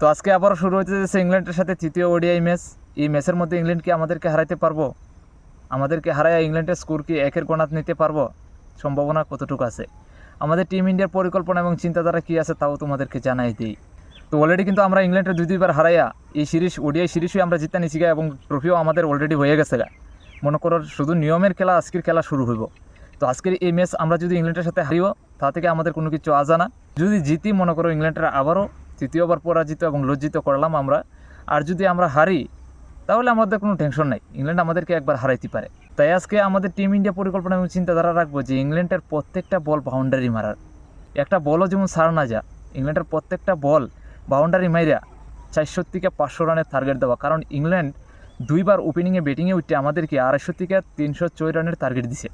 তো আজকে আবারও শুরু হতে যাচ্ছে ইংল্যান্ডের সাথে তৃতীয় ওডিআই ম্যাচ। এই ম্যাচের মধ্যে ইংল্যান্ড কি আমাদেরকে হারাইতে পারব। আমাদেরকে হারায় ইংল্যান্ডের স্কোর কি একের গোনাত নিতে পারব। সম্ভাবনা কতটুকু আছে? আমাদের টিম ইন্ডিয়ার পরিকল্পনা এবং চিন্তাধারা কী আছে তাও তোমাদেরকে জানাই দিই। তো অলরেডি কিন্তু আমরা ইংল্যান্ডের দুই দুইবার হারাইয়া এই সিরিজ, ওডিআই সিরিজই আমরা জিতে নিছি এবং ট্রফিও আমাদের অলরেডি হয়ে গেছে গা। মনে করো শুধু নিয়মের খেলা, আজকের খেলা শুরু হইব। তো আজকের এই ম্যাচ আমরা যদি ইংল্যান্ডের সাথে হারিও, তা থেকে আমাদের কোনো কিছু আজানা। যদি জিতি মনে করো ইংল্যান্ডের আবারও তৃতীয়বার পরাজিত এবং লজ্জিত করলাম আমরা। আর যদি আমরা হারি, তাহলে আমাদের কোনো টেনশন নাই। ইংল্যান্ড আমাদেরকে একবার হারাইতে পারে। তাই আজকে আমাদের টিম ইন্ডিয়া পরিকল্পনা এবং চিন্তাধারা রাখব যে, ইংল্যান্ডের প্রত্যেকটা বল বাউন্ডারি মারার। একটা বলও যেমন সার না যা ইংল্যান্ডের প্রত্যেকটা বল বাউন্ডারি মাইরা চারশো থেকে পাঁচশো রানের টার্গেট দেওয়া। কারণ ইংল্যান্ড দুইবার ওপেনিংয়ে ব্যাটিংয়ে উঠে আমাদেরকে আড়াইশো থেকে তিনশো ছয় রানের টার্গেট দিছে।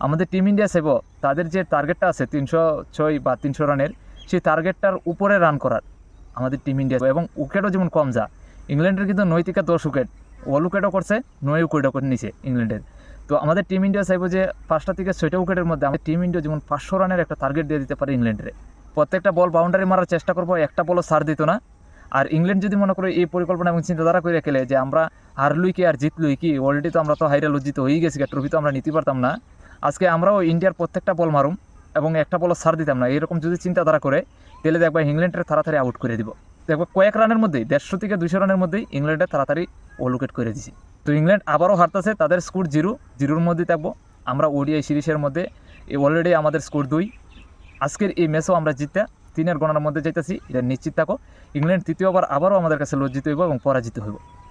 আমাদের টিম ইন্ডিয়া সেব তাদের যে টার্গেটটা আছে তিনশো ছয় বা তিনশো রানের, সেই টার্গেটটার উপরে রান করার। আমাদের টিম ইন্ডিয়া এবং উইকেটও যেমন কম যা, ইংল্যান্ডের কিন্তু নয় থেকে দশ উইকেট অল উইকেটও করছে, নয় উইকেটও করে নিছে ইংল্যান্ডের। তো আমাদের টিম ইন্ডিয়া চাইব যে পাঁচটা থেকে ছয়টা উইকেটের মধ্যে আমাদের টিম ইন্ডিয়া যেমন পাঁচশো রানের একটা টার্গেট দিয়ে দিতে পারে ইংল্যান্ডের। প্রত্যেকটা বল বাউন্ডারি মারার চেষ্টা করব, একটা বলও সার দিত না। আর ইংল্যান্ড যদি মনে করো এই পরিকল্পনা এবং চিন্তাধারা করে খেলে যে আমরা হারলুই কি আর জিতলুই কি অলরেডি তো আমরা তো হাইরা লজ্জিত হয়েই গেছি ট্রফি তো আমরা নিতে পারতাম না। আজকে আমরাও ইন্ডিয়ার প্রত্যেকটা বল মারুম এবং একটা বলও সার দিতাম না। এরকম যদি চিন্তাধারা করে তাহলে দেখবা ইংল্যান্ডের তাড়াতাড়ি আউট করে দিব। দেখব কয়েক রানের মধ্যেই, দেড়শো থেকে দুইশো রানের মধ্যেই ইংল্যান্ডের তাড়াতাড়ি অলোকেট করে দিছি। তো ইংল্যান্ড আবারও হারতেছে, তাদের স্কোর জিরো, জিরোর মধ্যে থাকব। আমরা ওডিআই সিরিজের মধ্যে অলরেডি আমাদের স্কোর দুই। আজকের এই ম্যাচও আমরা জিততে তিনের গণনার মধ্যে যাইতেছি, এটা নিশ্চিত থাকো। ইংল্যান্ড তৃতীয়বার আবারও আমাদের কাছে লজ্জিত হইব এবং পরাজিত হইব।